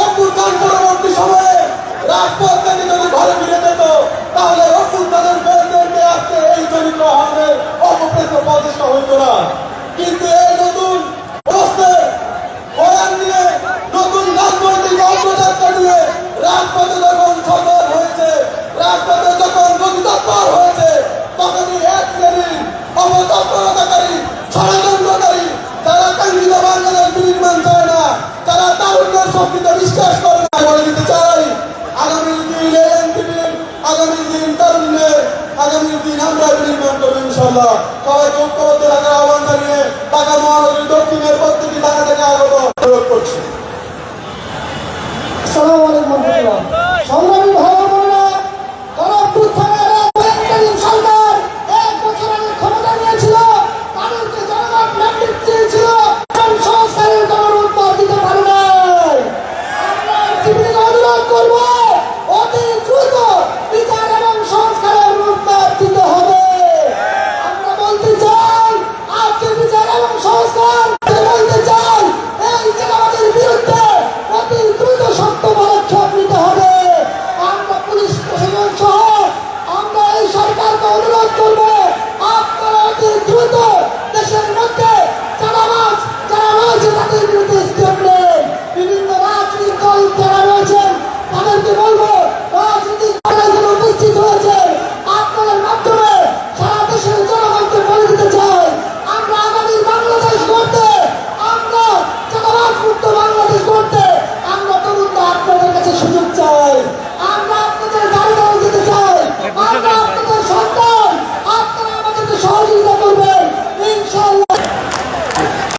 অভ্যুত্থান পরবর্তী সময়ে রাজপথ থেকে যদি ঘরে ফিরে যেত, তাহলে এই চরিত্র অপপ্রেত প্রচেষ্টা হইত না কিন্তু এই নতুন রাজপথে যখন সফল হয়েছে, রাজপথে যখন গতিতৎপর হয়েছে তারুণ্যের শক্তিতে বিশ্বাস করে না বলে দিতে চাই। আগামী দিন এনটিভির আগামী দিন তারুণ্যের আগামী দিন আমরা বিনির্মাণ করব ইনশাল্লাহ। সবাইকে ঐক্যবদ্ধ থাকার আহ্বান জানিয়ে ঢাকা মহানগরী দক্ষিণের প্রত্যেকটি সুযোগ চাই।